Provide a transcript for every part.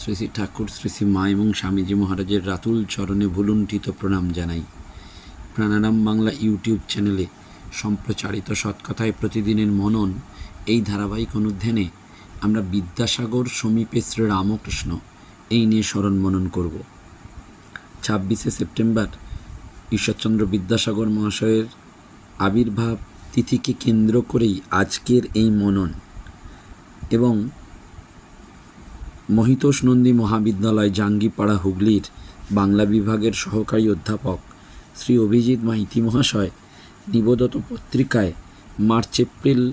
শ্রী শ্রী ঠাকুর, শ্রী শ্রী মা এবং স্বামীজি মহারাজের রাতুল চরণে ভুলুণ্ঠিত প্রণাম জানাই। প্রাণারাম বাংলা ইউটিউব চ্যানেলে সম্প্রচারিত সৎকথায় প্রতিদিনের মনন এই ধারাবাহিক অনুধ্যানে আমরা বিদ্যাসাগর সমীপে শ্রী রামকৃষ্ণ এই নিয়ে স্মরণ মনন করব। ছাব্বিশে সেপ্টেম্বর ঈশ্বরচন্দ্র বিদ্যাসাগর মহাশয়ের আবির্ভাব তিথিকে কেন্দ্র করেই আজকের এই মনন এবং মহিতোষ নন্দী মহাবিদ্যালয়, জাঙ্গিপাড়া, হুগলির বাংলা বিভাগের সহকারী অধ্যাপক শ্রী অভিজিৎ মাইতি মহাশয় নিবেদত পত্রিকায় মার্চ, এপ্রিল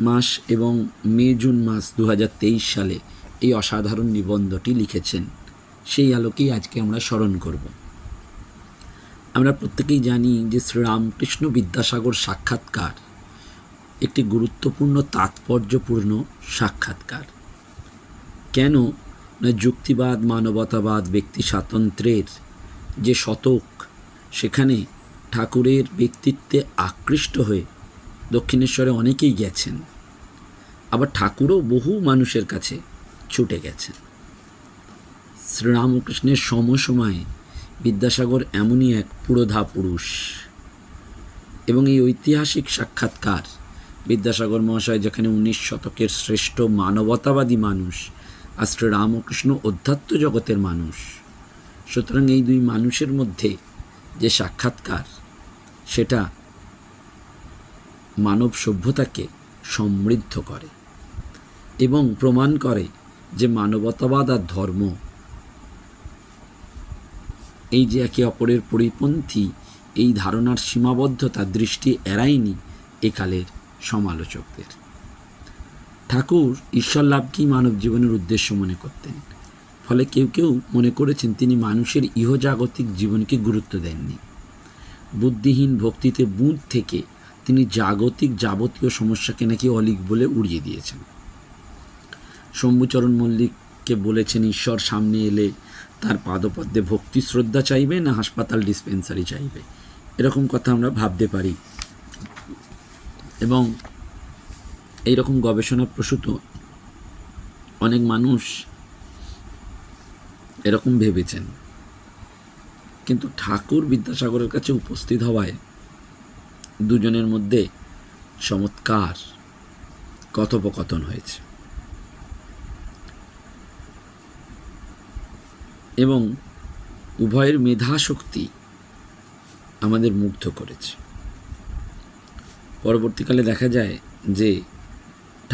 মাস এবং মে, জুন মাস দু হাজার তেইশ সালে এই অসাধারণ নিবন্ধটি লিখেছেন। সেই আলোকেই আজকে আমরা স্মরণ করব। আমরা প্রত্যেকেই জানি যে শ্রীরামকৃষ্ণ বিদ্যাসাগর সাক্ষাৎকার একটি গুরুত্বপূর্ণ, তাৎপর্যপূর্ণ সাক্ষাৎকার। কেন না যুক্তিবাদ, মানবতাবাদ, ব্যক্তি স্বাতন্ত্র্যের যে শতক, সেখানে ঠাকুরের ব্যক্তিত্বে আকৃষ্ট হয়ে দক্ষিণেশ্বরে অনেকেই গেছেন। আবার ঠাকুরও বহু মানুষের কাছে ছুটে গেছেন। শ্রীরামকৃষ্ণের সমসময়ে বিদ্যাসাগর এমনই এক পুরোধা পুরুষ এবং এই ঐতিহাসিক সাক্ষাৎকার বিদ্যাসাগর মহাশয়, যেখানে উনিশ শতকের শ্রেষ্ঠ মানবতাবাদী মানুষ আর শ্রী রামকৃষ্ণ অধ্যাত্ম জগতের মানুষ। সুতরাং এই দুই মানুষের মধ্যে যে সাক্ষাৎকার, সেটা মানব সভ্যতাকে সমৃদ্ধ করে এবং প্রমাণ করে যে মানবতাবাদ আর ধর্ম এই যে একে অপরের পরিপন্থী, এই ধারণার সীমাবদ্ধতা দৃষ্টি এড়ায়নি একালের সমালোচকদের। ঠাকুর ঈশ্বর লাভকেই মানব জীবনের উদ্দেশ্য মনে করতেন? ফলে কেউ কেউ মনে করেছেন তিনি মানুষের ইহজাগতিক জীবনকে গুরুত্ব দেননি। বুদ্ধিহীন ভক্তিতে বুঁদ থেকে তিনি জাগতিক যাবতীয় সমস্যাকে নাকি অলিক বলে উড়িয়ে দিয়েছেন। শম্ভুচরণ মল্লিককে বলেছেন, ঈশ্বর সামনে এলে তার পাদপদ্মে ভক্তি শ্রদ্ধা চাইবে না হাসপাতাল ডিসপেন্সারি চাইবে? এরকম কথা আমরা ভাবতে পারি। এবং এই রকম গবেষণা প্রসূত অনেক মানুষ এরকম ভেবেছেন। কিন্তু ঠাকুর বিদ্যাসাগরের কাছে উপস্থিত হওয়ায় দুজনের মধ্যে চমৎকার কথোপকথন হয়েছে। এবং উভয়ের মেধাশক্তি আমাদের মুগ্ধ করেছে। পরবর্তীকালে দেখা যায় যে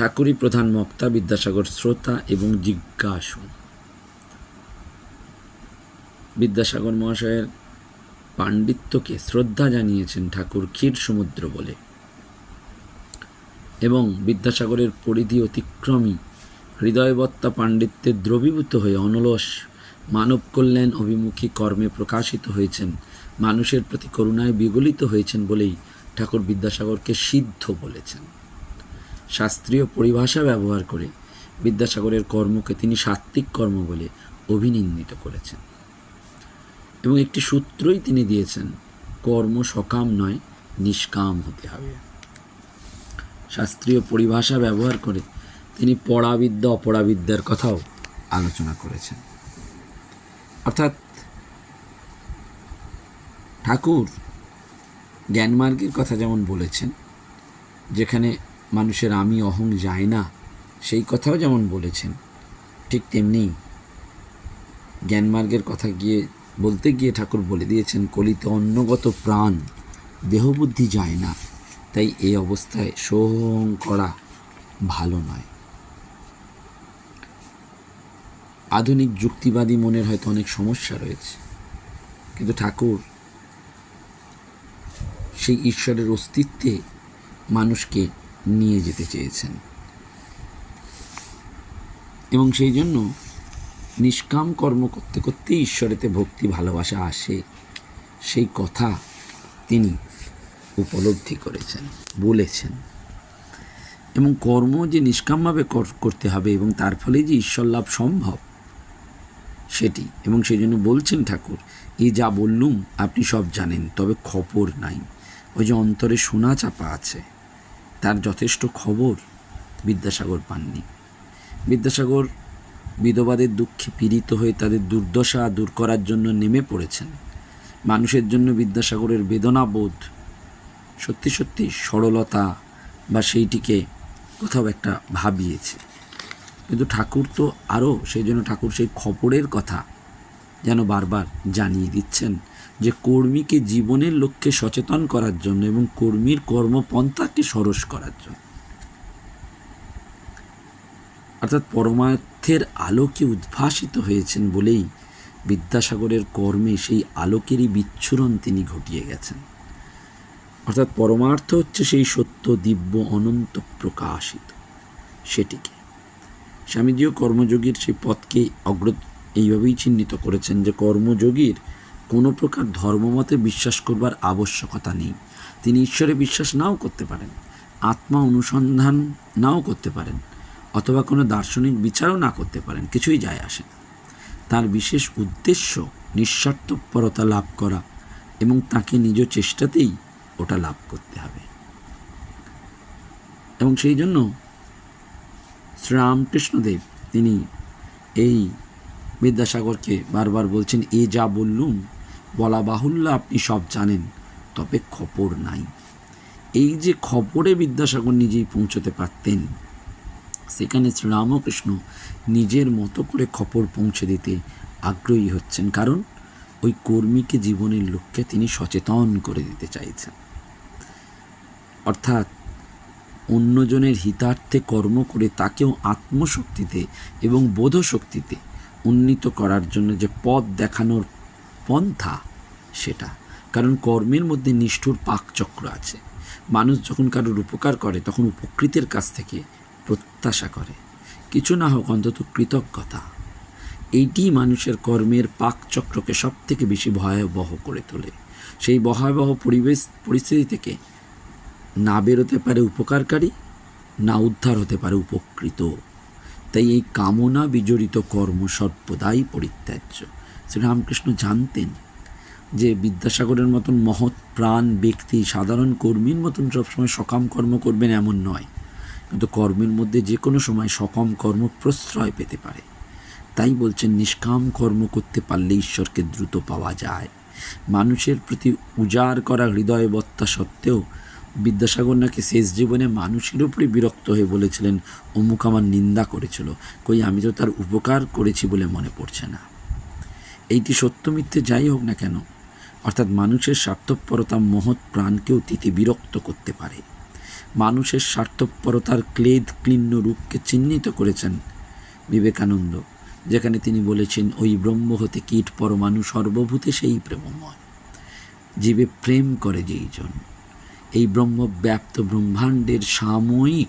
ঠাকুরই প্রধান মক্তা বিদ্যাসাগর শ্রোতা এবং জিজ্ঞাসু। বিদ্যাসাগর মহাশয়ের পাণ্ডিত্যকে শ্রদ্ধা জানিয়েছেন ঠাকুর ক্ষীর সমুদ্র বলে এবং বিদ্যাসাগরের পরিধি অতিক্রমী হৃদয়বত্তা পাণ্ডিত্যে দ্রবীভূত হয়ে অনলস মানব কল্যাণ অভিমুখী কর্মে প্রকাশিত হয়েছেন, মানুষের প্রতি করুণায় বিগলিত হয়েছেন বলেই ঠাকুর বিদ্যাসাগরকে সিদ্ধ বলেছেন। শাস্ত্রীয় পরিভাষা ব্যবহার করে বিদ্যাসাগরের কর্মকে তিনি সাত্ত্বিক কর্ম বলে অভিনিন্দিত করেছেন। এবং একটি সূত্রই তিনি দিয়েছেন, কর্ম সকাম নয়, নিষ্কাম হতে হবে। শাস্ত্রীয় পরিভাষা ব্যবহার করে তিনি পড়াবিদ্যা অপরাবিদ্যার কথাও আলোচনা করেছেন। অর্থাৎ ঠাকুর জ্ঞানমার্গের কথা যেমন বলেছেন, যেখানে মানুষের আমি অহং যায় না। সেই কথাও যেমন বলেছেন, ঠিক তেমনি জ্ঞানমার্গের কথা গিয়ে বলতে গিয়ে ঠাকুর বলে দিয়েছেন, কলিতে অন্যগত প্রাণ, দেহবুদ্ধি যায় না। তাই এই অবস্থায় সোহং করা ভালো নয়। আধুনিক যুক্তিবাদী মনের হয়তো অনেক সমস্যা রয়েছে, কিন্তু ঠাকুর সেই ঈশ্বরের অস্তিত্বে মানুষকে নিয়ে যেতে চেয়েছেন। এবং সেই জন্য নিষ্কাম কর্ম করতে করতে ঈশ্বরেতে ভক্তি, ভালোবাসা আসে, সেই কথা তিনি উপলব্ধি করেছেন, বলেছেন। এবং কর্ম যে নিষ্কামভাবে কর- করতে হবে এবং তার ফলে যে ঈশ্বর লাভ সম্ভব, সেটি। এবং সেই জন্য বলছেন ঠাকুর এই যা বললুম, আপনি সব জানেন, তবে খবর নাই। ওই যে অন্তরে সোনা চাপা আছে তার যথেষ্ট খবর বিদ্যাসাগর পাননি। বিদ্যাসাগর বিধবাদের দুঃখে পীড়িত হয়ে তাদের দুর্দশা দূর করার জন্য নেমে পড়েছেন। মানুষের জন্য বিদ্যাসাগরের বেদনাবোধ সত্যি সত্যি সরলতা বা সেইটিকে কোথাও একটা ভাবিয়েছে। কিন্তু ঠাকুর তো আরও, সেই জন্য ঠাকুর সেই খবরের কথা যেন বারবার জানিয়ে দিচ্ছেন যে কর্মীকে জীবনের লক্ষ্যে সচেতন করার জন্য এবং কর্মীর কর্মপন্থাকে সরস করার জন্য। অর্থাৎ পরমার্থের আলোকে উদ্ভাসিত হয়েছেন বলেই বিদ্যাসাগরের কর্মে সেই আলোকেরই বিচ্ছুরণ তিনি ঘটিয়ে গেছেন। অর্থাৎ পরমার্থ হচ্ছে সেই সত্য, দিব্য, অনন্ত, প্রকাশিত। সেটিকে স্বামীজিও কর্মযোগীর সেই পথকে অগ্র এইভাবেই চিহ্নিত করেছেন যে কর্মযোগীর কোনো প্রকার ধর্মমতে বিশ্বাস করবার আবশ্যকতা নেই। তিনি ঈশ্বরে বিশ্বাস নাও করতে পারেন, আত্মা অনুসন্ধান নাও করতে পারেন, অথবা কোনো দার্শনিক বিচারও না করতে পারেন, কিছুই যায় আসে তার বিশেষ উদ্দেশ্য নিঃস্বার্থপরতা লাভ করা এবং তাকে নিজ চেষ্টাতেই ওটা লাভ করতে হবে। এবং সেই জন্য শ্রীরামকৃষ্ণদেব তিনি এই বিদ্যাসাগরকে বারবার বলছেন, এ যা বললুম, বলা বাহুল্য, আপনি সব জানেন, তবে খবর নাই। এই যে খবরে বিদ্যাসাগর নিজেই পৌঁছতে পারতেন, সেখানে শ্রীরামকৃষ্ণ নিজের মতো করে খবর পৌঁছে দিতে আগ্রহী হচ্ছেন, কারণ ওই কর্মীকে জীবনের লক্ষ্যে তিনি সচেতন করে দিতে চাইছেন। অর্থাৎ অন্যজনের হিতার্থে কর্ম করে তাকেও আত্মশক্তিতে এবং বোধশক্তিতে উন্নীত করার জন্য যে পথ দেখানোর পন্থা সেটা। কারণ কর্মের মধ্যে নিষ্ঠুর পাকচক্র আছে। মানুষ যখন কারোর উপকার করে, তখন উপকৃতের কাছ থেকে প্রত্যাশা করে। কিছু না হোক, অন্তত কৃতজ্ঞতা। এইটি মানুষের কর্মের পাকচক্রকে সব থেকে বেশি ভয়াবহ করে তোলে। সেই ভয়াবহ পরিবেশ, পরিস্থিতি থেকে না বেরোতে পারে উপকারকারী, না উদ্ধার হতে পারে উপকৃত। তাই এই কামনা বিজড়িত কর্ম সর্বদাই পরিত্যাজ্য। শ্রীরামকৃষ্ণ জানতেন যে বিদ্যাসাগরের মতন মহৎ প্রাণ ব্যক্তি, সাধারণ কর্মীর মতন সবসময় সকাম কর্ম করবেন এমন নয়। কিন্তু কর্মের মধ্যে যে কোনো সময় সকাম কর্ম প্রশ্রয় পেতে পারে। তাই বলছেন, নিষ্কাম কর্ম করতে পারলে ঈশ্বরকে দ্রুত পাওয়া যায়। মানুষের প্রতি উজাড় করা হৃদয়বত্তা সত্ত্বেও বিদ্যাসাগর নাকি শেষ জীবনে মানুষের উপরে বিরক্ত হয়ে বলেছিলেন, অমুক আমার নিন্দা করেছিল। কই, আমি তো তার উপকার করেছি বলে মনে পড়ছে না। এইটি সত্য মিথ্যে যাই হোক না কেন, অর্থাৎ মানুষের স্বার্থপরতা মহৎ প্রাণকেও তিতে বিরক্ত করতে পারে। মানুষের স্বার্থপরতার ক্লেদ ক্লিন্ন রূপকে চিহ্নিত করেছেন বিবেকানন্দ, যেখানে তিনি বলেছেন, ওই ব্রহ্ম হতে কীট পরমাণু সর্বভূতে সেই প্রেমময়। জীবে প্রেম করে যেইজন এই ব্রহ্মব্যাপ্ত ব্রহ্মাণ্ডের সাময়িক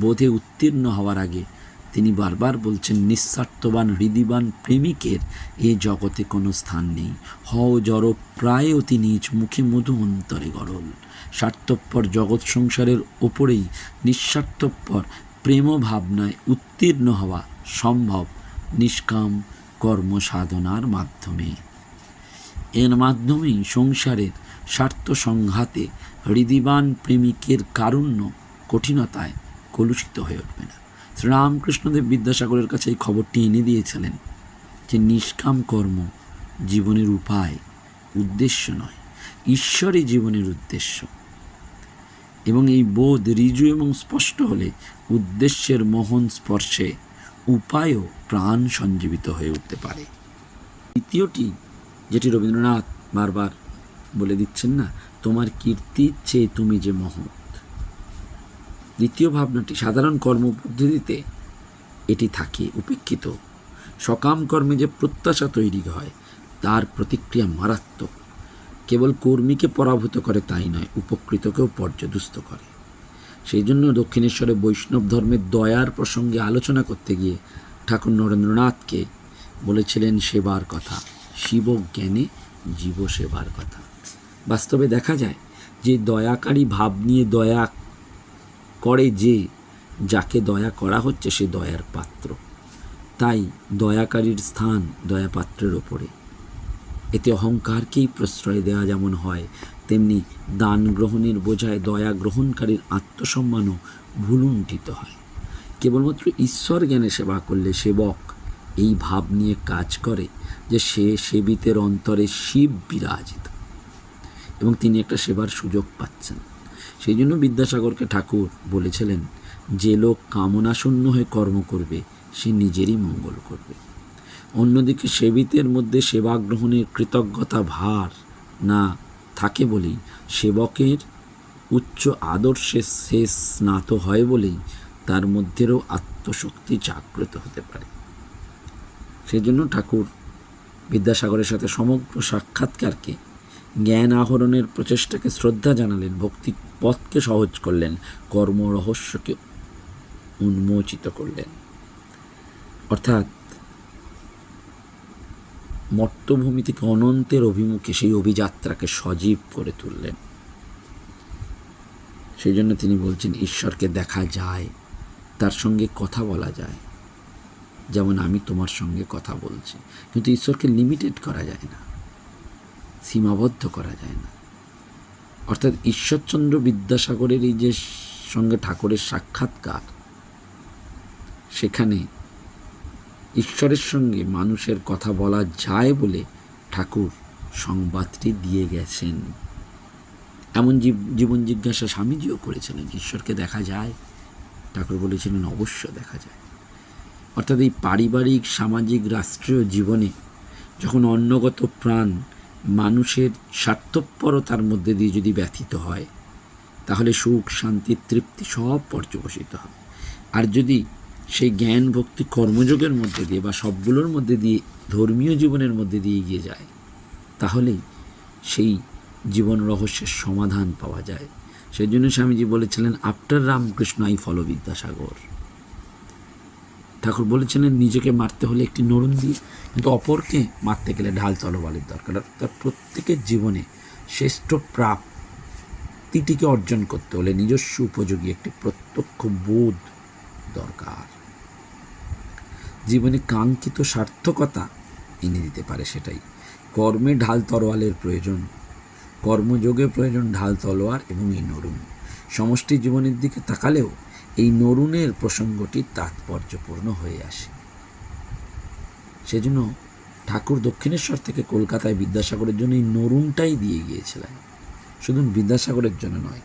বোধে উত্তীর্ণ হওয়ার আগে তিনি বারবার বলছেন, নিঃস্বার্থবান হৃদিবান প্রেমিকের এ জগতে কোনো স্থান নেই। হও জড় প্রায় অতি নিজ মুখে মধু অন্তরে গরল স্বার্থপর জগৎ সংসারের ওপরেই নিঃস্বার্থপর প্রেম ভাবনায় উত্তীর্ণ হওয়া সম্ভব নিষ্কাম কর্ম সাধনার মাধ্যমে। এর মাধ্যমেই সংসারের স্বার্থ সংঘাতে হৃদিবান প্রেমিকের কারুণ্য কঠিনতায় কলুষিত হয়ে উঠবে না। শ্রীরামকৃষ্ণদেব বিদ্যাসাগরের কাছে এই খবরটি এনে দিয়েছিলেন যে নিষ্কাম কর্ম জীবনের উপায়, উদ্দেশ্য নয়, ঈশ্বরই জীবনের উদ্দেশ্য। এবং এই বোধ ঋজু এবং স্পষ্ট হলে উদ্দেশ্যের মোহন স্পর্শে উপায়ও প্রাণ সঞ্জীবিত হয়ে উঠতে পারে। দ্বিতীয়টি, যেটি রবীন্দ্রনাথ বারবার বলে দিচ্ছেন না তোমার কীর্তির চেয়ে তুমি যে মহৎ। দ্বিতীয় ভাবনাটি, সাধারণ কর্মপদ্ধতিতে এটি থাকে উপেক্ষিত। সকাম কর্মে যে প্রত্যাশা তৈরি হয়, তার প্রতিক্রিয়া মারাত্মক। কেবল কর্মীকে পরাভূত করে তাই নয়, উপকৃতকেও পর্যদুস্ত করে। সেই জন্য দক্ষিণেশ্বরে বৈষ্ণব ধর্মের দয়ার প্রসঙ্গে আলোচনা করতে গিয়ে ঠাকুর নরেন্দ্রনাথকে বলেছিলেন, সেবার কথা। শিব জ্ঞানে জীব সেবার কথা। বাস্তবে দেখা যায় যে দয়াকারী ভাব নিয়ে দয়া করে যে, যাকে দয়া করা হচ্ছে সে দয়ার পাত্র। তাই দয়াকারীর স্থান দয়াপাত্রের ওপরে। এতে অহংকারকেই প্রশ্রয় দেওয়া যেমন হয়, তেমনি দান গ্রহণের বোঝায় দয়া গ্রহণকারীর আত্মসম্মানও ভুলুণ্ঠিত হয়। কেবলমাত্র ঈশ্বর জ্ঞানে সেবা করলে সেবক এই ভাব নিয়ে কাজ করে যে সে সেবিতের অন্তরে শিব বিরাজিত। এবং তিনি একটা সেবার সুযোগ পাচ্ছেন। সেই জন্য বিদ্যাসাগরকে ঠাকুর বলেছিলেন, যে লোক কামনাশূন্য হয়ে কর্ম করবে, সে নিজেরই মঙ্গল করবে। অন্যদিকে সেবিতের মধ্যে সেবা গ্রহণের কৃতজ্ঞতা ভার না থাকে বলেই সেবকের উচ্চ আদর্শে শেষ স্নাত হয় বলেই তার মধ্যেরও আত্মশক্তি জাগ্রত হতে পারে। সেজন্য ঠাকুর বিদ্যাসাগরের সাথে সমগ্র সাক্ষাৎকারকে জ্ঞান আহরণের প্রচেষ্টাকে শ্রদ্ধা জানালেন, ভক্তি পথকে সহজ করলেন, কর্ম রহস্যকে উন্মোচিত করলেন। অর্থাৎ, মর্তভূমি থেকে অনন্তের অভিমুখে সেই অভিযাত্রাকে সজীব করে তুললেন। সেই জন্য তিনি বলছেন, ঈশ্বরকে দেখা যায়, তার সঙ্গে কথা বলা যায়। যেমন আমি তোমার সঙ্গে কথা বলছি। কিন্তু ঈশ্বরকে লিমিটেড করা যায় না। সীমাবদ্ধ করা যায় না। অর্থাৎ ঈশ্বরচন্দ্র বিদ্যাসাগরের এই যে সঙ্গে ঠাকুরের সাক্ষাৎকার, সেখানে ঈশ্বরের সঙ্গে মানুষের কথা বলা যায় বলে ঠাকুর সংবাদটি দিয়ে গেছেন। এমন জীব- জীবন জিজ্ঞাসা স্বামীজিও করেছিলেন, ঈশ্বরকে দেখা যায়? ঠাকুর বলেছিলেন, অবশ্য দেখা যায়। অর্থাৎ এই পারিবারিক, সামাজিক, রাষ্ট্রীয় জীবনে যখন অন্নগত প্রাণ মানুষের স্বার্থপরতার মধ্যে দিয়ে যদি ব্যথিত হয়, তাহলে সুখ, শান্তি, তৃপ্তি সব পর্যবসিত হয় আর যদি সেই জ্ঞান, ভক্তি, কর্মযোগের মধ্যে দিয়ে বা সবগুলোর মধ্যে দিয়ে, ধর্মীয় জীবনের মধ্যে দিয়ে এগিয়ে যায়, তাহলেই সেই জীবন রহস্যের সমাধান পাওয়া যায়। সেই জন্য স্বামীজি বলেছিলেন after Ramakrishna I follow Vidyasagar Thakur বলেছিলেন, নিজেকে মারতে হলে একটি নরুন দিয়ে কিন্তু অপরকে মারতে গেলে ঢাল তলবালের দরকার। তার প্রত্যেকের জীবনে শ্রেষ্ঠ প্রাপ্তিটিকে অর্জন করতে হলে নিজস্ব উপযোগী একটি প্রত্যক্ষ বোধ দরকার। জীবনে কাঙ্ক্ষিত সার্থকতা এনে দিতে পারে সেটাই। কর্মে ঢাল তরোয়ালের প্রয়োজন, কর্মযোগে প্রয়োজন ঢাল তলোয়ার এবং এই নরুন। সমষ্টি জীবনের দিকে তাকালেও এই নরুনের প্রসঙ্গটি তাৎপর্যপূর্ণ হয়ে আসে। সেজন্য ঠাকুর দক্ষিণেশ্বর থেকে কলকাতায় বিদ্যাসাগরের জন্য এই নরুনটাই দিয়ে গিয়েছিলেন। শুধু বিদ্যাসাগরের জন্য নয়,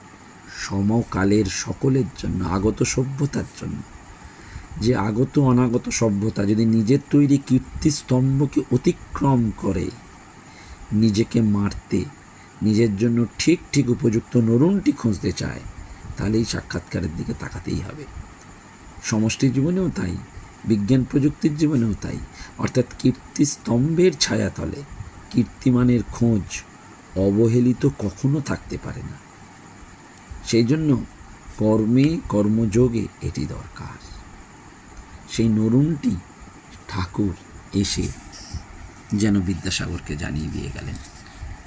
সমকালের সকলের জন্য, আগত সভ্যতার জন্য। যে আগত অনাগত সভ্যতা যদি নিজের তৈরি কীর্তিস্তম্ভকে অতিক্রম করে, নিজেকে মারতে, নিজের জন্য ঠিক ঠিক উপযুক্ত নরুনটি খুঁজতে চায় তাহলে এই সাক্ষাৎকারের দিকে তাকাতেই হবে। সমষ্টি জীবনেও তাই, বিজ্ঞান প্রযুক্তির জীবনেও তাই। অর্থাৎ কীর্তিস্তম্ভের ছায়াতলে কীর্তিমানের খোঁজ অবহেলিত কখনো থাকতে পারে না। সেই জন্য কর্মে কর্মযোগে এটি দরকার। সেই নরুনটি ঠাকুর এসে যেন বিদ্যাসাগরকে জানিয়ে দিয়ে গেলেন।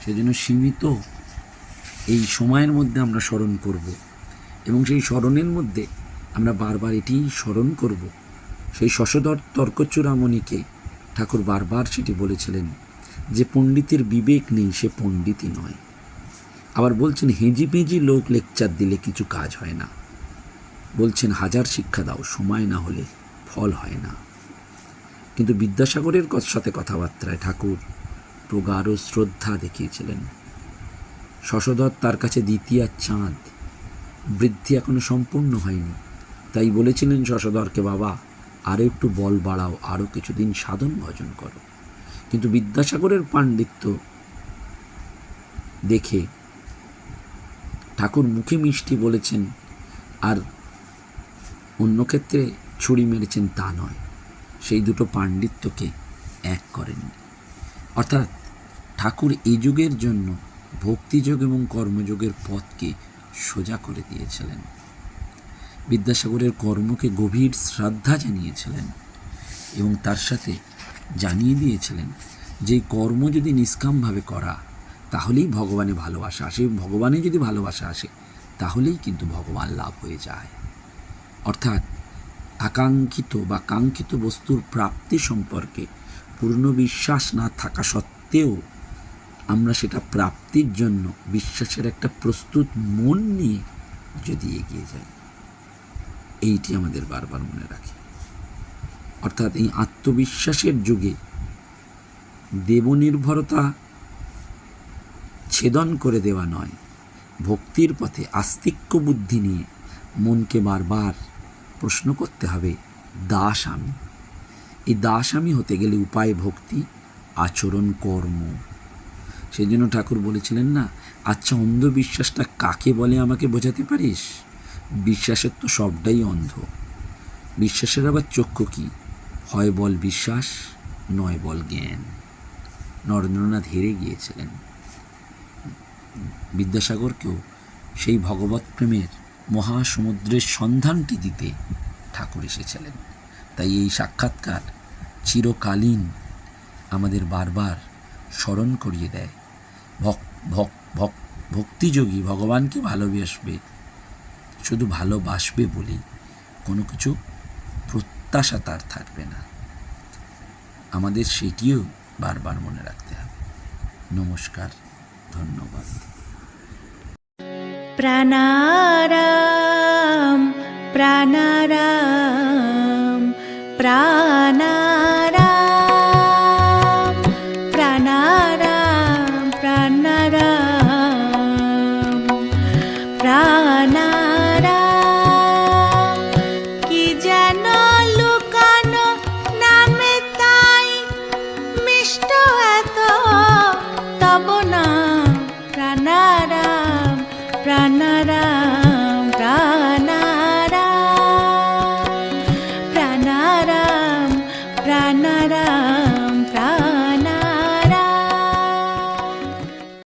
সেজন্য সীমিত এই সময়ের মধ্যে আমরা স্মরণ করব। এবং সেই স্মরণের মধ্যে আমরা বারবার এটিই স্মরণ করব। সেই শশধর তর্কচূড়ামণিকে ঠাকুর বারবার সেটি বলেছিলেন যে পণ্ডিতের বিবেক নেই, সে পণ্ডিতই নয়। আবার বলছেন, হেঁজি পেঁজি লোক লেকচার দিলে কিছু কাজ হয় না। বলছেন, হাজার শিক্ষা দাও, সময় না হলে ফল হয় না। কিন্তু বিদ্যাসাগরের সাথে কথাবার্তায় ঠাকুর প্রগাঢ় শ্রদ্ধা দেখিয়েছিলেন। শশধর তার কাছে দ্বিতীয় চাঁদ বৃদ্ধি এখনও সম্পূর্ণ হয়নি। তাই বলেছিলেন শশধরকে বাবা আরও একটু বল বাড়াও আরও কিছুদিন সাধন ভজন করো। কিন্তু বিদ্যাসাগরের পাণ্ডিত্য দেখে ঠাকুর মুখে মিষ্টি বলেছেন, আর অন্য ক্ষেত্রে ছুরি মেরেছেন তা নয়। সেই দুটো পাণ্ডিত্যকে এক করেন। অর্থাৎ ঠাকুর এই যুগের জন্য ভক্তিযোগ এবং কর্মযোগের পথকে সোজা করে দিয়েছিলেন। বিদ্যাসাগরের কর্মকে গভীর শ্রদ্ধা জানিয়েছিলেন এবং তার সাথে জানিয়ে দিয়েছিলেন যে কর্ম যদি নিষ্কামভাবে করা, তাহলেই ভগবানে ভালোবাসা আসে। ভগবানে যদি ভালোবাসা আসে, তাহলেই কিন্তু ভগবান লাভ হয়ে যায়। অর্থাৎ আকাঙ্ক্ষিত বা কাঙ্ক্ষিত বস্তুর প্রাপ্তি সম্পর্কে পূর্ণ বিশ্বাস না থাকা সত্ত্বেও আমরা সেটা প্রাপ্তির জন্য বিশ্বাসের একটা প্রস্তুত মন নিয়ে যদি এগিয়ে যাই, এইটি আমাদের বারবার মনে রাখি। অর্থাৎ এই আত্মবিশ্বাসের যুগে দেবনির্ভরতা ছেদন করে দেওয়া নয়, ভক্তির পথে আস্তিক্য বুদ্ধি নিয়ে মনকে বারবার প্রশ্ন করতে হবে, দাস আমি? এই দাস আমি হতে গেলে উপায় ভক্তি, আচরণ কর্ম সেই জন্য ঠাকুর বলেছিলেন না আচ্ছা অন্ধবিশ্বাসটা কাকে বলে আমাকে বোঝাতে পারিস? বিশ্বাসের তো সবটাই অন্ধ। বিশ্বাসের আবার চক্ষু কি? হয় বল বিশ্বাস, নয় বল জ্ঞান। নরেন্দ্রনাথ হেরে গিয়েছিলেন। বিদ্যাসাগরকেও সেই ভগবত প্রেমের মহাসমুদ্রের সন্ধানটি দিতে ঠাকুর এসেছিলেন। তাই এই সাক্ষাৎকার চিরকালীন আমাদের বারবার স্মরণ করিয়ে দেয়। ভক্তিযোগী ভগবানকে ভালোবাসবে, শুধু ভালোবাসবে বলেই কোনো কিছু প্রত্যাশা তার থাকবে না। আমাদের সেটিও বারবার মনে রাখতে হবে। নমস্কার, ধন্যবাদ। প্রাণারাম প্রাণারাম প্রাণারাম প্রাণারাম।